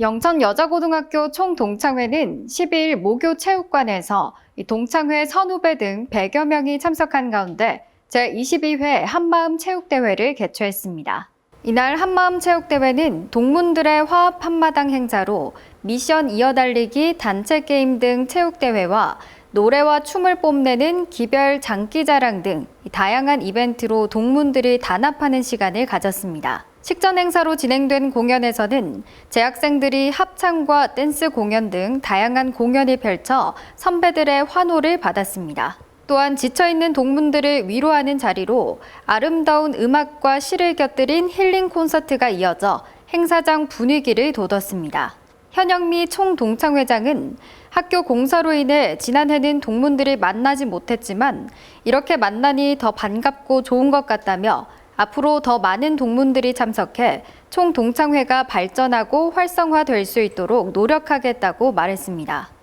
영천 여자고등학교 총동창회는 12일 모교 체육관에서 이 동창회 선후배 등 100여 명이 참석한 가운데 제22회 한마음 체육대회를 개최했습니다. 이날 한마음 체육대회는 동문들의 화합 한마당 행사로 미션 이어달리기 단체 게임 등 체육대회와 노래와 춤을 뽐내는 기별 장기자랑 등 다양한 이벤트로 동문들이 단합하는 시간을 가졌습니다. 식전 행사로 진행된 공연에서는 재학생들이 합창과 댄스 공연 등 다양한 공연을 펼쳐 선배들의 환호를 받았습니다. 또한 지쳐있는 동문들을 위로하는 자리로 아름다운 음악과 시를 곁들인 힐링 콘서트가 이어져 행사장 분위기를 돋웠습니다. 현영미 총동창회장은 학교 공사로 인해 지난해는 동문들을 만나지 못했지만 이렇게 만나니 더 반갑고 좋은 것 같다며 앞으로 더 많은 동문들이 참석해 총동창회가 발전하고 활성화될 수 있도록 노력하겠다고 말했습니다.